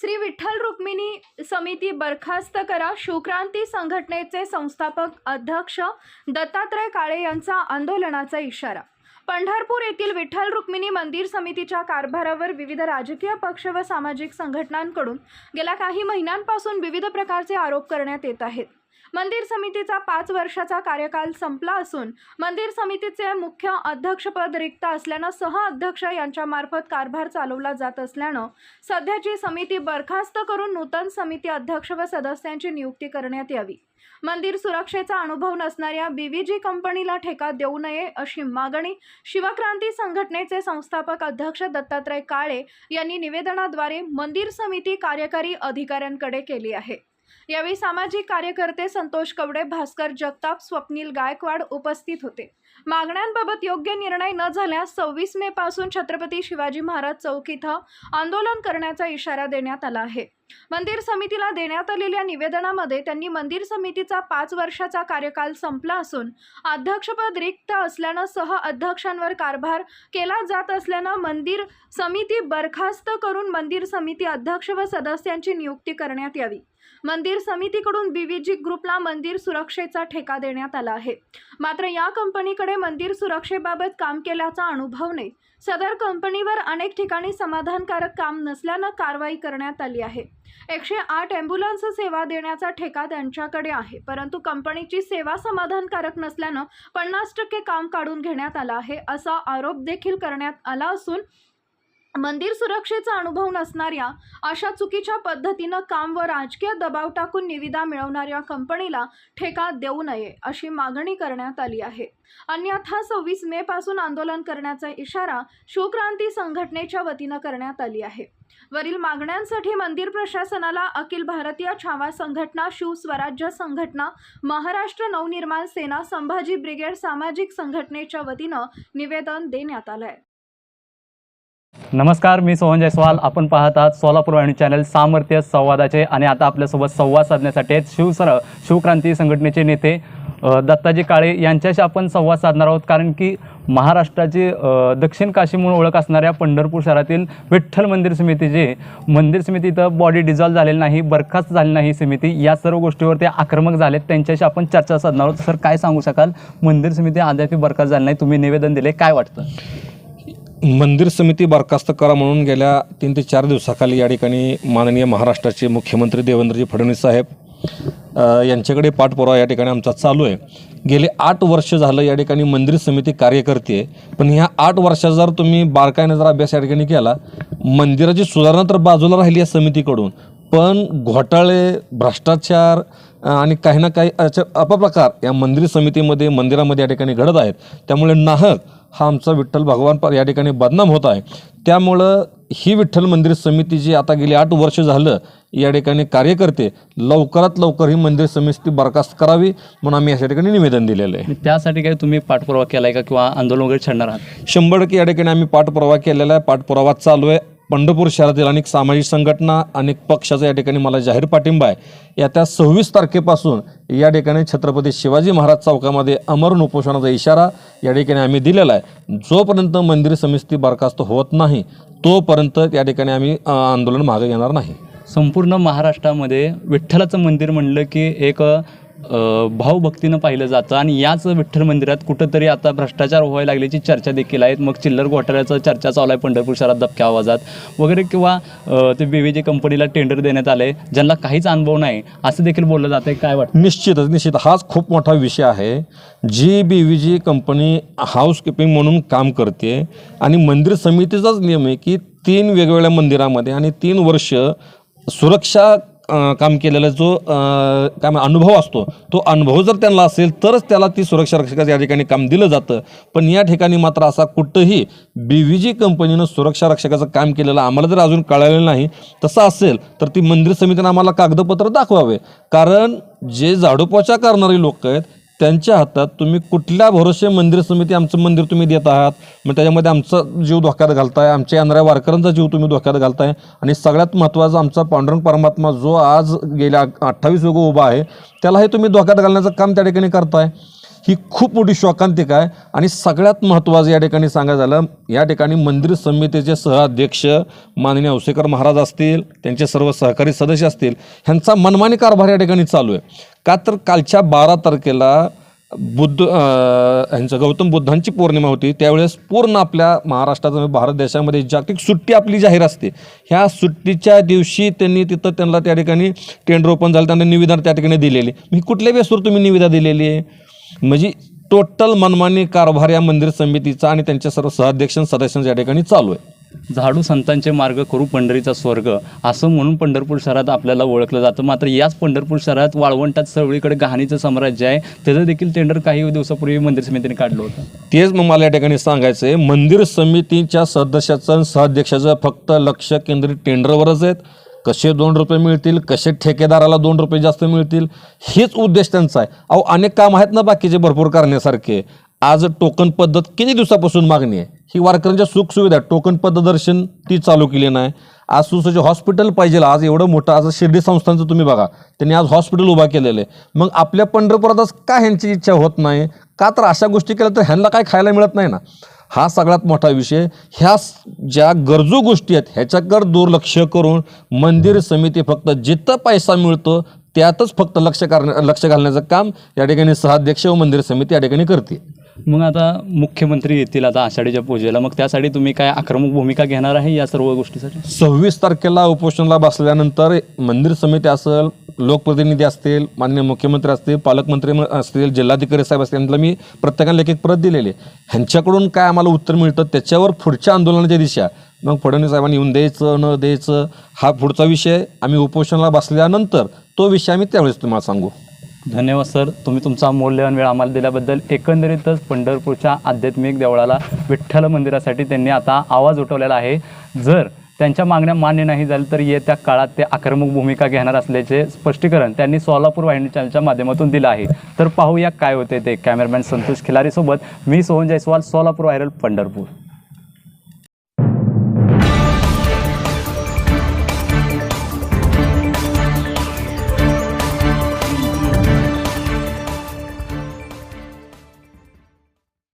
श्री विठ्ठल रुक्मिणी समिती बरखास्त करा. शिवक्रांती संघटनेचे संस्थापक अध्यक्ष दत्तात्रय काळे यांचा आंदोलनाचा इशारा. पंढरपूर येथील विठ्ठल रुक्मिणी मंदिर समितीच्या कारभारावर विविध राजकीय पक्ष व सामाजिक संघटनांकडून गेल्या काही महिन्यांपासून विविध प्रकारचे आरोप करण्यात येत आहेत. मंदिर समितीचा पाच वर्षाचा कार्यकाल संपला असून मंदिर समितीचे मुख्य अध्यक्षपद रिक्त असल्यानं सह अध्यक्ष यांच्यामार्फत कारभार चालवला जात असल्यानं सध्याची समिती बरखास्त करून नूतन समिती अध्यक्ष व सदस्यांची नियुक्ती करण्यात यावी. मंदिर सुरक्षेचा अनुभव नसणाऱ्या बीव्हीजी कंपनीला ठेका देऊ नये अशी मागणी शिवक्रांती संघटनेचे संस्थापक अध्यक्ष दत्तात्रय काळे यांनी निवेदनाद्वारे मंदिर समिती कार्यकारी अधिकाऱ्यांकडे केली आहे. यावेळी सामाजिक कार्यकर्ते संतोष कवडे भास्कर जगताप स्वप्नील गायकवाड उपस्थित होते. मागण्यांबाबत योग्य निर्णय न झाल्यास सव्वीस मे पासून छत्रपती शिवाजी महाराज चौक इथं आंदोलन करण्याचा इशारा देण्यात आला आहे. मंदिर समितीला देण्यात आलेल्या निवेदनामध्ये त्यांनी मंदिर समितीचा पाच वर्षाचा कार्यकाल संपला असून अध्यक्षपद रिक्त असल्यानं सह अध्यक्षांवर कारभार केला जात असल्यानं मंदिर समिती बरखास्त करून मंदिर समिती अध्यक्ष व सदस्यांची नियुक्ती करण्यात यावी. मंदिर समितीकडून बीव्हीजी ग्रुपला मंदिर सुरक्षेचा ठेका देण्यात आला आहे. मात्र या कंपनीकडे मंदिर सुरक्षेबाबत काम केल्याचा अनुभव नाही. सदर कंपनीवर अनेक ठिकाणी समाधानकारक काम नसल्यानं कारवाई करण्यात आली आहे. एकशे आठ ॲम्ब्युलन्स सेवा देण्याचा ठेका त्यांच्याकडे आहे. परंतु कंपनीची सेवा समाधानकारक नसल्यानं पन्नास टक्के काम काढून घेण्यात आला आहे असा आरोप देखील करण्यात आला असून मंदिर सुरक्षेचा अनुभव नसणाऱ्या अशा चुकीच्या पद्धतीनं काम व राजकीय दबाव टाकून निविदा मिळवणाऱ्या कंपनीला ठेका देऊ नये अशी मागणी करण्यात आली आहे. अन्यथा सव्वीस मे पासून आंदोलन करण्याचा इशारा शिवक्रांती संघटनेच्या वतीनं करण्यात आली आहे. वरील मागण्यांसाठी मंदिर प्रशासनाला अखिल भारतीय छावा संघटना शिवस्वराज्य संघटना महाराष्ट्र नवनिर्माण सेना संभाजी ब्रिगेड सामाजिक संघटनेच्या वतीनं निवेदन देण्यात आलं आहे नमस्कार मी सोहन जयस्वाल. आपण पाहत आहात सोलापूर वाहिनी चॅनल सामर्थ्य संवादाचे आणि आता आपल्यासोबत संवाद साधण्यासाठी आहेत शिवसर शिवक्रांती संघटनेचे नेते दत्ताजी काळे. यांच्याशी आपण संवाद साधणार आहोत कारण की महाराष्ट्राची दक्षिण काशी म्हणून ओळख असणाऱ्या पंढरपूर शहरातील विठ्ठल मंदिर समितीचे मंदिर समिती इथं बॉडी डिझॉल्व झालेली नाही बरखास्त झाली नाही समिती या सर्व गोष्टीवर ते आक्रमक झालेत. त्यांच्याशी आपण चर्चा साधणार आहोत. सर काय सांगू शकाल? मंदिर समिती अद्याप बरखास्त झाली नाही. तुम्ही निवेदन दिले. काय वाटतं? मंदिर समिती बरखास्त करा म्हणून गेल्या तीन ते चार दिवसाखाली या ठिकाणी माननीय महाराष्ट्राचे मुख्यमंत्री देवेंद्रजी फडणवीस साहेब यांच्याकडे पाठपुरावा या ठिकाणी आमचा चालू आहे. गेले आठ वर्ष झालं या ठिकाणी मंदिर समिती कार्य करते पण ह्या आठ वर्षात जर तुम्ही बारकाईने जर अभ्यास या ठिकाणी केला मंदिराची सुधारणा तर बाजूला राहिली या समितीकडून. पण घोटाळे भ्रष्टाचार आणि काही ना काही अशा अपप्रकार या मंदिर समितीमध्ये मंदिरामध्ये या ठिकाणी घडत आहेत. त्यामुळे नाहक हा आमचा विठ्ठल भगवान या ठिकाणी बदनाम होत आहे. त्यामुळं ही विठ्ठल मंदिर समिती जी आता गेली आठ वर्ष झालं या ठिकाणी कार्य करते लवकरात लवकर ही मंदिर समिती बरखास्त करावी म्हणून आम्ही या ठिकाणी निवेदन दिलेलं आहे. त्यासाठी काही तुम्ही पाठपुरावा केला आहे का किंवा आंदोलन वगैरे छेडणार आहात? शंभर टक्के या ठिकाणी आम्ही पाठपुरावा केलेला आहे. पाठपुरावा चालू आहे. पंढरपूर शहरातील अनेक सामाजिक संघटना अनेक पक्षाचा या ठिकाणी मला जाहीर पाठिंबा आहे. येत्या सव्वीस तारखेपासून या ठिकाणी छत्रपती शिवाजी महाराज चौकामध्ये अमरण उपोषणाचा इशारा या ठिकाणी आम्ही दिलेला आहे. जोपर्यंत मंदिर समिती बरखास्त होत नाही तोपर्यंत या ठिकाणी आम्ही आंदोलन मागे घेणार नाही. संपूर्ण महाराष्ट्रामध्ये विठ्ठलाचं मंदिर म्हणलं की एक भावभक्तीनं पाहिलं जातं आणि याच विठ्ठल मंदिरात कुठंतरी आता भ्रष्टाचार व्हायला लागल्याची चर्चा देखील आहेत मग चिल्लर घोटाळ्याचा चर्चा चालू आहे पंढरपूर शहरात दबक्या आवाजात. वगैरे किंवा ते बी कंपनीला टेंडर देण्यात आले ज्यांना काहीच अनुभव नाही असं देखील बोललं जातं काय वाटतं? निश्चितच निश्चित. हाच खूप मोठा विषय आहे. G B V G company housekeeping म्हणून काम करते आणि मंदिर समितीचाच नियम आहे की तीन वेगवेगळ्या मंदिरामध्ये आणि तीन वर्ष सुरक्षा काम केलेला जो काय अनुभव असतो तो अनुभव जर त्यांना असेल तरच त्याला ती सुरक्षा रक्षकाचं या ठिकाणी काम दिलं जातं. पण या ठिकाणी मात्र असा कुठंही बी व्ही जी कंपनीनं सुरक्षा रक्षकाचं काम केलेलं आम्हाला जर अजून कळालेलं नाही तसं असेल तर ती मंदिर समितीनं आम्हाला कागदपत्र दाखवावे. कारण जे झाडूपोचा करणारे लोक आहेत त्यांच्या हातात तुम्ही कुठल्या भरोसे मंदिर समिती आमचं मंदिर तुम्ही देत आहात? मग त्याच्यामध्ये आमचा जीव धोक्यात घालताय आमच्या येणाऱ्या वारकऱ्यांचा जीव तुम्ही धोक्यात घालताय. आणि सगळ्यात महत्त्वाचा आमचा पांडुरंग परमात्मा जो आज गेल्या अठ्ठावीस युग उभा आहे त्यालाही तुम्ही धोक्यात घालण्याचं काम त्या ठिकाणी करताय. ही खूप मोठी शोकांतिका आहे. आणि सगळ्यात महत्त्वाचं या ठिकाणी सांगायचं झालं या ठिकाणी मंदिर समितीचे सहअध्यक्ष माननीय औसेकर महाराज असतील त्यांचे सर्व सहकारी सदस्य असतील ह्यांचा मनमानी कारभार या ठिकाणी चालू आहे. का तर कालच्या बारा तारखेला बुद्ध ह्यांचं गौतम बुद्धांची पौर्णिमा होती. त्यावेळेस पूर्ण आपल्या महाराष्ट्रात भारत देशामध्ये जागतिक सुट्टी आपली जाहीर असते. ह्या सुट्टीच्या दिवशी त्यांनी तिथं त्यांना त्या ठिकाणी टेंडर ओपन झालं त्यांना निविदा त्या ठिकाणी दिलेली. मी कुठल्या बेसवर तुम्ही निविदा दिलेली आहे? म्हणजे टोटल मनमानी कारभार या मंदिर समितीचा आणि त्यांच्या सर्व सहअध्यक्ष सदस्यांच्या या ठिकाणी चालू आहे. झाडू संतांचे मार्ग करू पंढरीचा स्वर्ग असं म्हणून पंढरपूर शहरात आपल्याला ओळखलं जातं. मात्र याच पंढरपूर शहरात वाळवंटात सगळीकडे गहाणीचं साम्राज्य आहे. त्याचं देखील टेंडर काही दिवसापूर्वी मंदिर समितीने काढलं होतं. तेच मग मला या ठिकाणी सांगायचं आहे मंदिर समितीच्या सदस्याचं आणि सहअध्यक्षाचं फक्त लक्ष केंद्रित टेंडरवरच आहेत. कसे दोन रुपये मिळतील कसे ठेकेदाराला दोन रुपये जास्त मिळतील हेच उद्देश त्यांचा आहे. अहो अनेक काम आहेत ना बाकीचे भरपूर करण्यासारखे. आज टोकन पद्धत किती दिवसापासून मागणी आहे? ही वारकऱ्यांच्या सुखसुविधा टोकन पद्धदर्शन ती चालू केली नाही. आज सुसज्ज हॉस्पिटल पाहिजे आज एवढं मोठं आज शिर्डी संस्थांचं तुम्ही बघा. त्यांनी आज हॉस्पिटल उभा केलेलं आहे. मग आपल्या पंढरपुरात आज का ह्यांची इच्छा होत नाही? का तर अशा गोष्टी केल्या तर ह्यांना काय खायला मिळत नाही ना? हा सगळ्यात मोठा विषय. ह्या ज्या गरजू गोष्टी आहेत ह्याच्याकडे दुर्लक्ष करून मंदिर समिती फक्त जिथं पैसा मिळतो त्यातच फक्त लक्ष करण्या लक्ष घालण्याचं काम या ठिकाणी सहाध्यक्ष व मंदिर समिती या ठिकाणी करते. मग आता मुख्यमंत्री येतील आता आषाढीच्या पूजेला. मग त्यासाठी तुम्ही काय आक्रमक भूमिका घेणार आहे या सर्व गोष्टीसाठी? सव्वीस तारखेला उपोषणाला बसल्यानंतर मंदिर समिती असेल लोकप्रतिनिधी असतील माननीय मुख्यमंत्री असतील पालकमंत्री म- असतील जिल्हाधिकारी साहेब असतील यांना मी प्रत्येकाला एक परत प्रत दिलेली ह्यांच्याकडून काय आम्हाला उत्तर मिळतं त्याच्यावर पुढच्या आंदोलनाच्या दिशा. मग फडणवीस साहेबांनी येऊन द्यायचं न द्यायचं हा पुढचा विषय. आम्ही उपोषणाला बसल्यानंतर तो विषय आम्ही त्यावेळेस तुम्हाला सांगू. धन्यवाद सर. तुम्ही तुमचा मौल्यवान वेळ आम्हाला दिल्याबद्दल एकंदरीतच पंढरपूरच्या आध्यात्मिक देवळाला विठ्ठल मंदिरासाठी त्यांनी आता आवाज उठवलेला आहे. जर त्यांच्या मागण्या मान्य नाही झाल्या तर येत्या काळात ते आक्रमक भूमिका घेणार असल्याचे स्पष्टीकरण त्यांनी सोलापूर वाहिनी चॅनलच्या माध्यमातून दिलं आहे. तर पाहूया काय होते ते. कॅमेरामॅन संतोष खिलारीसोबत मी सोहन जयस्वाल सोलापूर व्हायरल पंढरपूर.